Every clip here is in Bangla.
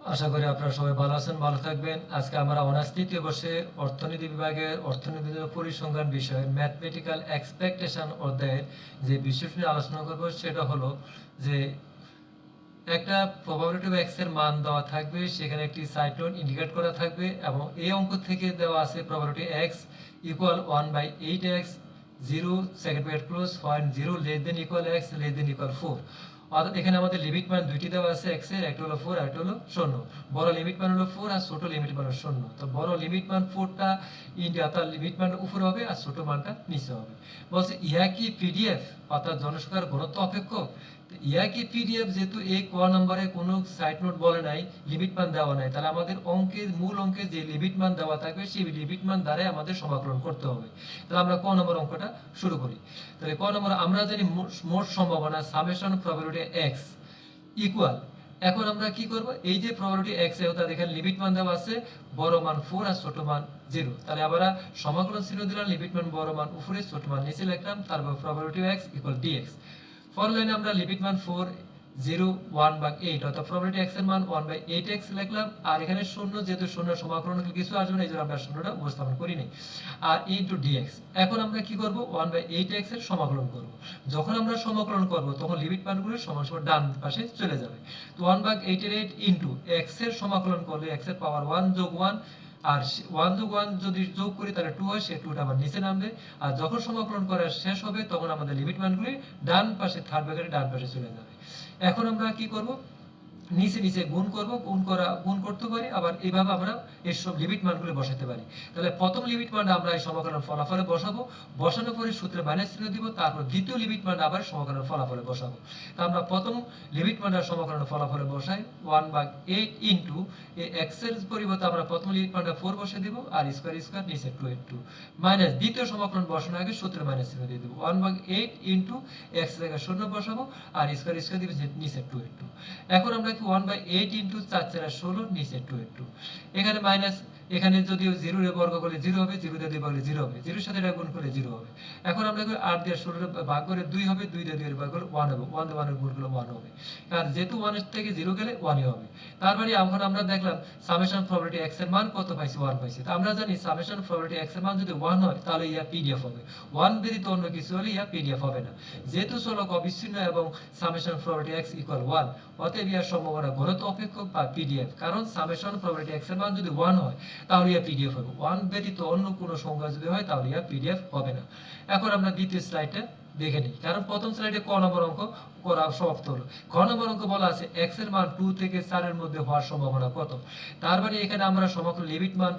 আশা করি আপনারা সবাই ভালো আছেন, ভালো থাকবেন। আজকে আমরা অনার্স তৃতীয় বর্ষে অর্থনীতি বিভাগের অর্থনীতির পরিসংখ্যান বিষয়ে ম্যাথমেটিক্যাল এক্সপেকটেশন অধ্যায়ের যে বিষয়টি নিয়ে আলোচনা করব, সেটা হলো যে একটা প্রবাবিলিটি অফ এক্স মান দেওয়া থাকবে, সেখানে একটি সাইক্লোন ইন্ডিকেট করা থাকবে এবং এই অঙ্ক থেকে দেওয়া আছে probability X equal one by eight X zero second bread close point zero less than equal X less than equal four অর্থাৎ এখানে আমাদের লিমিট মান দুইটি দেওয়া আছে এক্সের একটা হলো ফোর একটা হলো শূন্য। বড় লিমিট মান হলো ফোর আর ছোট লিমিট মান হলো শূন্য। তো বড় লিমিট মান ফোরটা ইন্ডিয়া তার লিমিট মান উপরে হবে আর ছোট মানটা নিচে হবে। বলছে, ইহা কি পিডিএফ অর্থাৎ জনসংখ্যার ঘনত্ব অপেক্ষ। ইয়াকে পিডিএফ যেহেতু এই ক নম্বরে কোনো সাইড নোট বলে নাই লিমিট মান দেওয়া নাই, তাহলে আমাদের অঙ্কের মূল অঙ্কে যে লিমিট মান দেওয়া থাকবে, সেই লিমিট মান দ্বারাই আমাদের সমাকলন করতে হবে। তাহলে আমরা ক নম্বর অঙ্কটা শুরু করি। তাহলে ক নম্বর আমরা জানি মোট সম্ভাবনা সামেশন প্রবাবিলিটি এক্স ইকুয়াল এখন আমরা কি করব? এই যে প্রবাবিলিটি এক্স এ অর্থাৎ দেখেন লিমিট মান দেওয়া আছে, বড় মান ফোর আর ছোট মান জিরো তাহলে আমরা সমাকলন চিহ্ন দিলাম লিমিট মান বড় মান উপরে, ছোট মান নিচে লিখলাম, তারপর probability X equal dx for লাইনে আমরা লিমিট মান ফোর জিরো, ওয়ান বা এইট, অর্থাৎ প্রবাবিলিটি এক্সের মান ওয়ান বাই এইট এক্স লিখলাম, আর এখানে শূন্য যেহেতু শূন্য সমাকলন কিছু আসবে না, এই জন্য আমরা শূন্যটা উপস্থাপন করিনি। আর ইন্টু ডিএক্স এখন আমরা কি করব? ওয়ান বাই এইট এক্সের সমাকলন করব। যখন আমরা সমাকলন করব, তখন লিমিট মানগুলো সমান সমান ডান পাশে চলে যাবে। তো ওয়ান বাই এইট এর এইট ইন্টু এক্সের সমাকলন করলে এক্সের পাওয়ার ওয়ান যোগ ওয়ান আর ওয়ান টু ওয়ান যদি যোগ করি, তাহলে টু হয় সে টুটা আবার নিচে নামবে। আর যখন সমাকলন করা শেষ হবে, তখন আমাদের লিমিট মানগুলি ডান পাশে থার্ড ব্র্যাকেটে ডান পাশে চলে যাবে। এখন আমরা কি করব? নিচে নিচে গুণ করব, গুণ করা, গুণ করতে পারি, আবার এইভাবে আমরা এর সব লিমিট মানগুলো বসাতে পারি। তাহলে প্রথম লিমিট মান আমরা এই সমাকলন ফলাফলে বসাবো, বসানোর পরে সূত্রে মাইনাস চিহ্ন দিব, তারপর দ্বিতীয় লিমিট মান আবার সমাকলন ফলাফলে বসাবো। তা আমরা প্রথম লিমিট মানটা সমাকলন ফলাফলে বসাই ওয়ান বাই এইট ইন্টু এই এক্সের পরিবর্তে আমরা প্রথম লিমিট মানটা ফোর বসে দিব, আর স্কোয়ার স্কোয়ার নিচে টু এইট টু মাইনাস দ্বিতীয় সমাকলন বসানোর আগে সূত্রে মাইনাস চিহ্ন দিয়ে দেবো one by eight into X জায়গায় শূন্য বসাবো, আর স্কোয়ার স্কোয়ার দিব নিচে টু এইট টু এখন আমরা ওয়ান বাই এইট ইন্টু চার চার ষোলো নিচে টু এইট টু এখানে মাইনাস এখানে যদি জিরো বর্গ করলে জিরো হবে, জিরো দিয়ে দুই ভাগলে জিরো হবে। জিরোর সাথে এটা গুণ করলে জিরো হবে। এখন আমরা আট দিয়ে ষোলো ভাগ করে দুই হবে, দুই দিয়ে দুই ভাগ করলে ওয়ান হবে। ওয়ান দিয়ে ওয়ানের গুণ করলে ওয়ান হবে। আর যেহেতু ওয়ানের থেকে জিরো গেলে ওয়ানই হবে। তারপরে এখন আমরা দেখলাম সামেশন প্রবাবিলিটি এক্সের মান কত পাইছি? ওয়ান পাইছি। তা আমরা জানি সামেশন প্রবাবিলিটি এক্সের মান যদি ওয়ান হয়, তাহলে ইয়া পিডিএফ হবে। ওয়ান ব্যতীত অন্য কিছু হলে ইয়া পিডিএফ হবে না। যেহেতু চলক অবিচ্ছিন্ন এবং summation probability X equal one অতএব ইয়ার সম্ভাবনা ঘনত্ব অপেক্ষক বা পিডিএফ কারণ সামেশন প্রবাবিলিটি এক্সের মান যদি ওয়ান হয় তাহলে ইয়া পিডিএফ হবে। ওয়ান ব্যতীত অন্য কোনো সংখ্যা যদি হয়, তাহলে ইয়া পিডিএফ হবে না। এখন আমরা দ্বিতীয় স্লাইডটা দেখে নিই। কারণ প্রথম স্লাইডে ক নম্বর অঙ্ক? করা সমাপ্ত হলো খ নম্বর বলা আছে এক্সের মান টু থেকে চারের মধ্যে হওয়ার সম্ভাবনা কত? তার মানে এখানে আমরা সমগ্র লিমিট মান,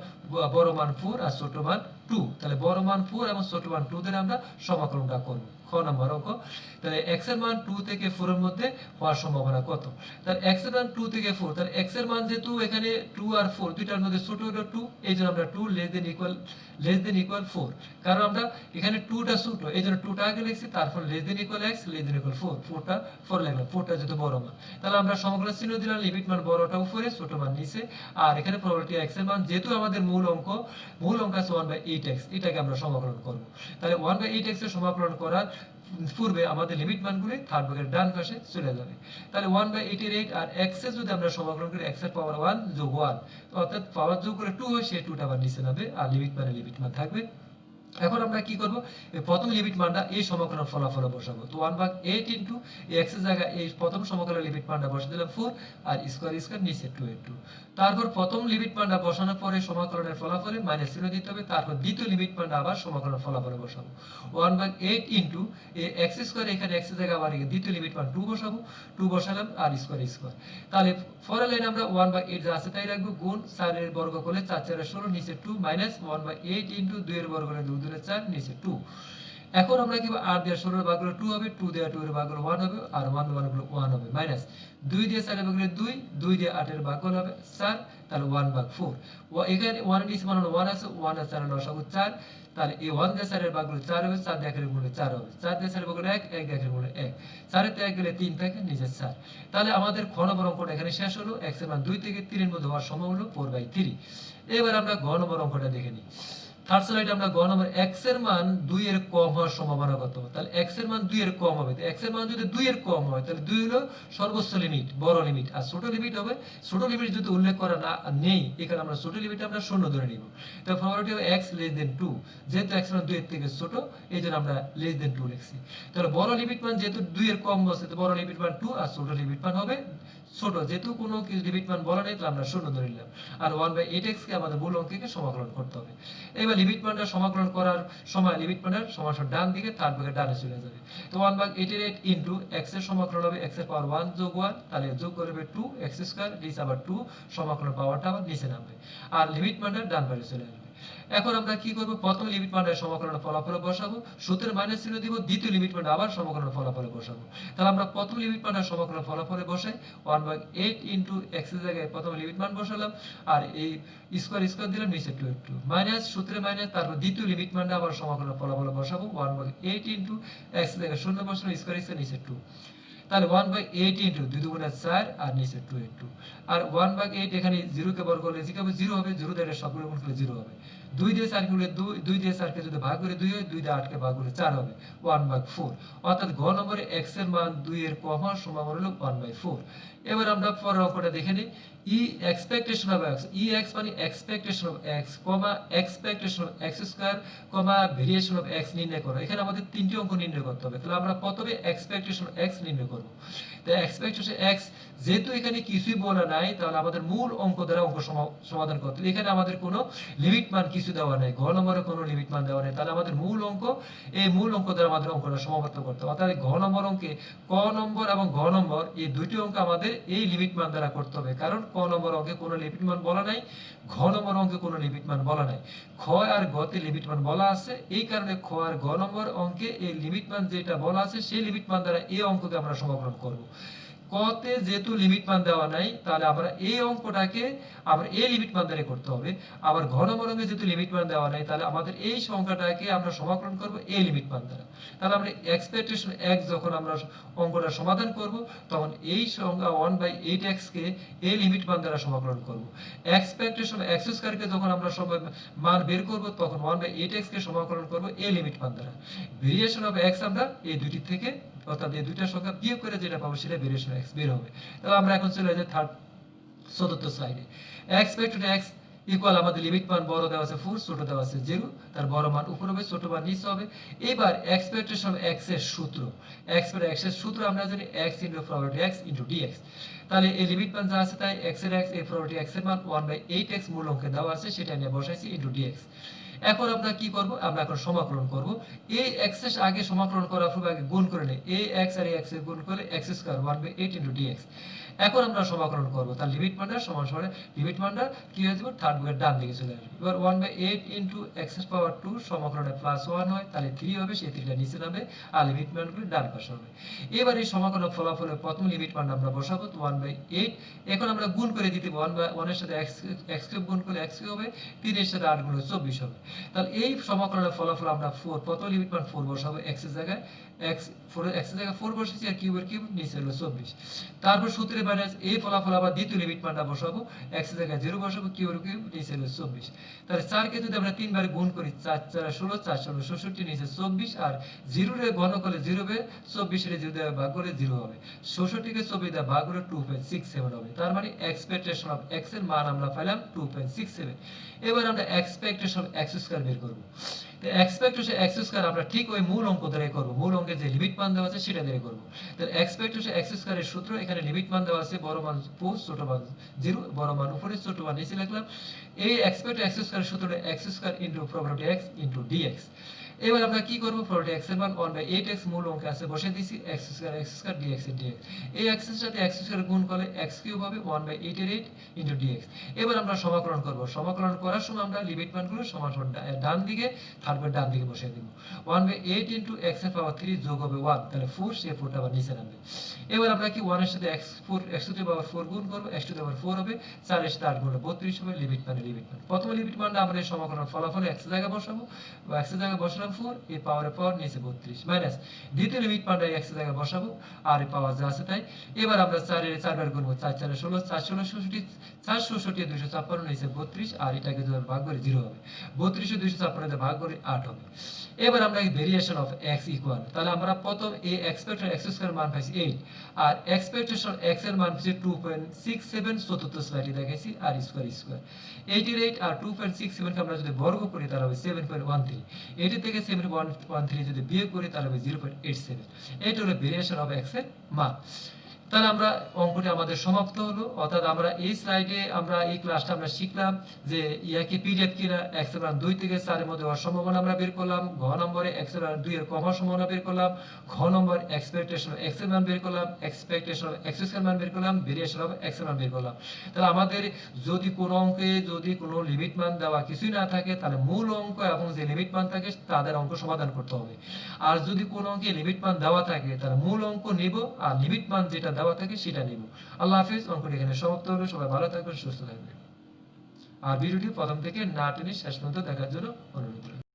বড় মান ফোর আর ছোট মান টু তাহলে বড় মান ফোর এবং ছোট মান টু ধরে আমরা সমাকলনটা করব। খ নম্বর অঙ্ক। তাহলে এক্সের মান টু থেকে ফোর এর মধ্যে হওয়ার সম্ভাবনা কত? তাহলে এক্সের মান টু থেকে ফোর তাহলে এক্সের মান যেহেতু এখানে টু আর ফোর দুইটার মধ্যে ছোট হলো টু এই জন্য আমরা two less than equal less than equal four কারণ আমরা এখানে টুটা ছোট, এই জন্য টুটা আগে লিখছি, তারপর less than equal X less than equal four ফোরটা ফোর লিখলাম ফোরটা যেহেতু বড় মান। তাহলে আমরা সমগ্র চিহ্ন দিলাম লিমিট মান বড়টা উপরে, ছোট মান নিচে। আর এখানে প্রবাবিলিটি এক্সের মান, যেহেতু আমাদের মূল অঙ্ক মূল অঙ্ক আছে ওয়ান বাই এইট এক্স এটাকে আমরা সমাকলন করব। তাহলে ওয়ান বাই এইট এক্সের সমাকলন করার পূর্বে আমাদের লিমিট মানগুলি থার্ড ভাগের ডান পাশে চলে যাবে। তাহলে ওয়ান বাই এইটের এইট আর এক্সের যদি আমরা সমাকলন করি এক্সের পাওয়ার ওয়ান যোগ ওয়ান অর্থাৎ পাওয়ার যোগ করে টু হয় সেই টুটা আবার নিচে নামবে, আর লিমিট মানে লিমিট মান থাকবে এখন আমরা কি করব? প্রথম লিমিট মানটা এই সমকলন ফলাফলে বসাবো। তো ওয়ান ভাগ এইট ইন্টু এক্সের জায়গায় এই প্রথম সমকলনের লিমিট মানটা বসে দিলাম ফোর আর স্কোয়ার স্কোয়ার নিচে টু এইট টু তারপর প্রথম লিমিট মানটা বসানোর পরে সমাকলনের ফলাফলে মাইনাস চিহ্ন দিতে হবে। তারপর দ্বিতীয় লিমিট মানটা আবার সমাকলনের ফলাফলে বসাবো। ওয়ান ভাগ এইট ইন্টু এক্স স্কোয়ার এখানে এক্সের জায়গায় আবার দ্বিতীয় লিমিট মান টু বসাবো। টু বসালাম আর স্কোয়ার স্কোয়ার তাহলে ফরের লাইন আমরা ওয়ান বাই এইট যা আছে তাই রাখব। গুণ চারের বর্গ করলে চার চারের ষোলো, নিচে two minus one by eight into দুইয়ের বর্গ করলে চার, নিচে টু এখন আমরা কি ষোলোর টু হবে টু ওয়ান হবে, আর ওয়ান ওয়ান হবে মাইনাস দুই দিয়ে চারের দুই দুই দিয়ে আটের হবে চার, তাহলে ওয়ান ভাগ ফোর এখানে ওয়ান নিচে মানে ওয়ান আছে ওয়ান চার চার। তাহলে এই ওয়ান দিয়ে চারের চার হবে, চার একের চার হবে। চার দিয়ে চারের এক এক এক। চারের এক গেলে তিন থাকে, নিচে চার। তাহলে আমাদের ঘন অঙ্কটা এখানে শেষ হলো এক্সের মান দুই থেকে তিনের মধ্যে হওয়ার সময় হলো ফোর বাই থ্রি এবার আমরা ঘন অঙ্কটা দেখে নিই। থার্ড স্লাইড আমরা গ নম্বর এক্সের মান দুই এর কম হওয়ার সম্ভাবনা কত? তাহলে এক্সের মান দুই এর কম হবে। এক্সের মান যদি দুই এর কম হয়, তাহলে দুই হলো সর্বোচ্চ লিমিট বড় লিমিট আর ছোট লিমিট হবে, ছোট লিমিট যদি উল্লেখ করা না, নেই এখানে আমরা ছোট লিমিট আমরা শূন্য ধরে নিব। তাহলে প্রবাবিলিটি হবে এক্স লেস দেন টু যেহেতু এক্স মান দুই এর থেকে ছোট, এই জন্য আমরা লেস দেন টু লিখছি। তাহলে বড় লিমিট মান যেহেতু দুই এর কম বসে তো বড় লিমিট মান টু আর ছোট লিমিট মান হবে ছোট। যেহেতু কোনো লিমিট মান বলা নেই, তাহলে আমরা শূন্য ধরে নিলাম। আর ওয়ান বাই এইট এক্স কে আমাদের সমাকলন করতে হবে। এবার লিমিট মানটা সমাকলন করার সময় লিমিট মানের সমাসন ডান দিকে থার্ড ভাগে ডানে চলে যাবে। তো one by eight eight into এক্সের সমাকলন হবে এক্সের পাওয়ার ওয়ান যোগ ওয়ান তাহলে যোগ করবে টু এক্স স্কোয়ার নিচে আবার টু সমাকলন পাওয়ারটা আবার নিচে নামবে। আর লিমিট মানটা ডান পাশে চলে আসবে এখন আমরা কি করব? প্রথম লিমিট মানের সমাকলন ফলাফলে বসাবো। সূত্রের মাইনাস চিহ্ন দিব, দ্বিতীয় লিমিট মান আবার সমাকলন ফলাফলে বসাবো। তাহলে আমরা প্রথম লিমিট মানের সমাকলন ফলাফলে বসাই। 1 ভাগ 8 ইনটু এর জায়গায় প্রথম লিমিট মান বসালাম। আর এই স্কয়ার স্কয়ার দিলাম, নিচে 2 একটু মাইনাস সূত্রে মাইনাস তারপর দ্বিতীয় লিমিট মানটা আবার সমাকলন ফলাফলে বসাবো। 1 ভাগ 8 ইনটু এর জায়গায় শূন্য বসালাম স্কয়ার স্কয়ার নিচে 2 তাহলে ওয়ান বাই এইট ইন্টু দুই দুগুণে চার আর নিচে টু ইন্টু আর ওয়ান বাই এইট এখানে 0 কে বর্গ করলে জিরো হবে 0 হবে 0 দিয়ে সবগুলো গুণ করলে জিরো হবে। 2 দিয়ে 4 কে গুণলে 2 2 দিয়ে 4 কে যদি ভাগ করে 2 হয় 2 দিয়ে 8 কে ভাগ করে 4 হবে। 1 ভাগ 4 অর্থাৎ ঘ নম্বরে x এর মান 2 এর কম হওয়ার সম্ভাবনা হলো 1 বাই 4 এবার আমরা পরের অঙ্কটা দেখে নিই। E expectation of x E x মানে expectation of x comma expectation of x square comma variation of x নির্ণয় করো। এখানে আমাদের তিনটি অঙ্ক নির্ণয় করতে হবে। তাহলে আমরা প্রথমে এক্সপেকটেশন অফ x নির্ণয় করব। তো এক্সপেকটেশন x, যেহেতু এখানে কিছুই বলা নাই, তাহলে আমাদের মূল অঙ্ক দ্বারা অঙ্ক সমা- সমাধান করতে হবে। এখানে আমাদের কোনো লিমিট মান কিছু দেওয়া নাই ঘ নম্বরে কোনো লিমিট মান দেওয়া নেই। তাহলে আমাদের মূল অঙ্ক, এই মূল অঙ্ক দ্বারা আমাদের অঙ্কটা সমাবর্ত করতে হবে। অর্থাৎ ঘ নম্বর অঙ্কে ক নম্বর এবং ঘ নম্বর এই দুইটি অঙ্ক আমাদের এই লিমিট মান দ্বারা করতে হবে। কারণ ক নম্বর অঙ্কে কোনো লিমিট মান বলা নাই ঘ নম্বর অঙ্কে কোনো লিমিট মান বলা নাই। খ আর গতে লিমিট মান বলা আছে, এই কারণে খ আর ঘ নম্বর অঙ্কে এই লিমিট মান যেটা বলা আছে, সেই লিমিট মান দ্বারা এই অঙ্ককে আমরা সমাকলন করব। কতে যেহেতু লিমিট মান দেওয়া নাই, তাহলে আমরা এই অঙ্কটাকে আমরা এই লিমিট মান দ্বারা করতে হবে। আবার ঘন মরঙ্গে যেহেতু লিমিট মান দেওয়া নাই, তাহলে আমাদের এই সংখ্যাটাকে আমরা সমাকলন করব এই লিমিট মান দ্বারা। তাহলে আমরা এক্সপেকটেশন এক্স যখন আমরা অঙ্কটা সমাধান করব, তখন এই সংখ্যা ওয়ান বাই এইট এক্স কে এই লিমিট মান দ্বারা সমাকলন করব। এক্সপেকটেশন এক্স স্কয়ারকে যখন আমরা সবাই মান বের করব, তখন ওয়ান বাই এইট এক্স কে সমাকলন করব এই লিমিট মান দ্বারা। ভেরিয়েশন অফ এক্স আমরা এই দুটি থেকে অর্থাৎ এই দুইটা সংখ্যা বিয়োগ করে যেটা পাবো সেটা ভেরিয়েশন এক্স বের হবে। তাহলে আমরা এখন চলে যাই থার্ড চতুর্থ স্লাইডে x by two x equal আমাদের লিমিট মান বড় দেওয়া আছে 4 ছোট দেওয়া আছে 0 তার বড় মান উপর হবে, ছোট মান নিচে হবে। এবার এক্সপেকটেশন এক্সের সূত্র। এক্সের সূত্র আমরা জানি x into probability x into dx তাহলে এই লিমিট মান যা আছে তাই x এর x এই প্রবাবিলিটি x এর মান 1 বাই 8x মূল অঙ্কে দেওয়া আছে, সেটা নিয়ে বসাইছি ইনটু dx এখন আমরা কি করব? আমরা এখন সমাকলন করব। এই x এর আগে সমাকলন করার পূর্বে আগে গুণ করে নেই। এই x আর এই x এর গুণ করে x square 1 by 8 into dx এখন আমরা সমাকলন করব। তার লিমিট মানটা সমান সমান লিমিট মানটা কি হয়ে যাবে? থার্ড বুকের ডান দিকে চলে আসবে। এবার 1 বাই 8 ইনটু x এর পাওয়ার 2 সমাকলনে প্লাস 1 হয়, তাহলে 3 হবে সেই 3টা নিচে নামবে, আর লিমিট মানগুলো ডান পাশে হবে। এবার এই সমাকলনের ফলাফলের প্রথম লিমিট মান আমরা বসাবো 1 বাই 8 এখন আমরা গুণ করে দিতে ওয়ান 1 এর সাথে এক্স x কিউব গুণ করলে এক্স কিউব হবে। তিনের সাথে আট গুণ 24 হবে। তাহলে এই সমাকলনের ফলাফল আমরা ফোর কত লিমিট মান ফোর বসাবো। এক্সের জায়গায় x 4 x জায়গায় 4 বসেছি আর কিউবের কিউব নিচে হলো 24 তারপর সূত্রে মাইনাস এই ফলাফল আবার দ্বিতীয় লিমিট মানটা বসাবো, x জায়গায় 0 বসাবো, কিউবের কিউব নিচে হলো 24 তাহলে 4 যদি আমরা তিনবার গুণ করি 4 4 16 4 16 66 নিচে 24 আর 0 রে ঘন করলে 0 হবে 24 রে যদি ভাগ করে 0 হবে। 66 কে 24 দিয়ে ভাগ করে 2.67 হবে। তার মানে এক্সপেকটেশন অফ মান আমরা পেলাম 2.67 এবার আমরা এক্সপেকটেশন x স্কয়ার বের করব। তো হচ্ছে এক্স স্কোয়ার আমরা ঠিক ওই মূল অঙ্ক দ্বারাই করব। মূল অঙ্কে যে লিমিট মান দেওয়া আছে সেটা দিয়ে করব। তাহলে এক্স হচ্ছে এক্স স্কোয়ারের সূত্র, এখানে লিমিট মান দেওয়া আছে বড় মান 4 ছোট মান জিরো বড় মান উপরে, ছোট মান নিচে লিখলাম এই এক্সপেক্ট এক্স স্কোয়ারের সূত্রটা x square into probability x into dx এবার আমরা কি করব? x এর মান 1 বাই 8x মূল অঙ্কে আছে বসে দিছি, x square x square dx এর dx এই এর সাথে x স্কয়ার গুণ করলে x কিউব হবে 1 বাই 8 এর 8 ইনটু dx এবার আমরা সমাকলন করব। সমাকলন করার সময় আমরা লিমিট মানগুলো সমান ডান দিকে থার্ড ডান দিকে বসিয়ে দিব। 1 বাই 8 ইনটু x এর পাওয়ার 3 যোগ হবে 1 তাহলে 4 সে 4টা আবার নিচে নামবে। এবার আমরা কি 1 এর সাথে x 4 x টু পাওয়ার 4 গুণ করব, x টু পাওয়ার 4 হবে 4 এর সাথে 8 গুণ 32 হবে লিমিট মানে লিমিট মান। প্রথম লিমিট মানটা আমরা সমাকলন ফলাফলে এর জায়গায় বসাবো। বা এর জায়গায় বসালাম ফোর এই পাওয়ারের পর নিচে বত্রিশ মাইনাস দ্বিতীয় লিমিট পান্ডা এক্স জায়গায় বসাবো, আর পাওয়ার যা আছে তাই। এবার আমরা চারের চারবার করব চার, চারে ষোলো, চার, ষোলো ষষট্টি চার ষষট্টি দুইশো ছাপ্পান্ন, নিচে বত্রিশ, আর এটাকে যদি ভাগ করে জিরো হবে। বত্রিশে দুইশো ছাপ্পান্ন ভাগ করে আট হবে। এবার আমরা ভেরিয়েশন অফ এক্স ইকুয়াল তাহলে আমরা প্রথম এই এক্সপেক্টেড এক্স স্কোয়ার মান পাইছি এইট আর এক্সপেকটেশন এক্সের মান পাইছি টু পয়েন্ট সিক্স সেভেন চতুর্থ স্লাইডে দেখাইছি আর স্কোয়ার স্কোয়ার এইটির এইট আর টু পয়েন্ট সিক্স সেভেনকে আমরা যদি বর্গ করি, তাহলে হবে seven point one three eighty থেকে সেভেন ওয়ান ওয়ান থ্রি যদি বিয়োগ করি তাহলে হবে জিরো পয়েন্ট এইট সেভেন এইটা হলো ভেরিয়েশন অফ এক্সের মান। তাহলে আমরা অঙ্কটি আমাদের সমাপ্ত হলো। অর্থাৎ আমরা এই স্লাইডে আমরা এই ক্লাসটা আমরা শিখলাম যে ইয়াকে পিরিয়ড কিনা এক্স দুই থেকে চারের মধ্যে হওয়ার সম্ভাবনা আমরা বের করলাম, ঘ নম্বরে এক্স দুই এর কমার সম্ভাবনা বের করলাম, ঘ নম্বর এক্সপেকটেশন এক্সের মান বের করলাম এক্সপেকটেশন এক্সের মান বের করলাম ভেরিয়েশন অফ এক্স মান বের করলাম। তাহলে আমাদের যদি কোনো অঙ্কে যদি কোনো লিমিট মান দেওয়া কিছুই না থাকে, তাহলে মূল অঙ্ক এবং যে লিমিট মান থাকে, তাদের অঙ্ক সমাধান করতে হবে। আর যদি কোনো অঙ্কে লিমিট মান দেওয়া থাকে, তাহলে মূল অঙ্ক নিব, আর লিমিট মান যেটা দেওয়া থাকে সেটা নিব। আল্লাহ হাফিজ, অঙ্কটি এখানে সমাপ্ত হলো। সবাই ভালো থাকবেন, সুস্থ থাকবেন। আর ভিডিওটি প্রথম থেকে না টেনে শেষ পর্যন্ত দেখার জন্য অনুরোধ রইল।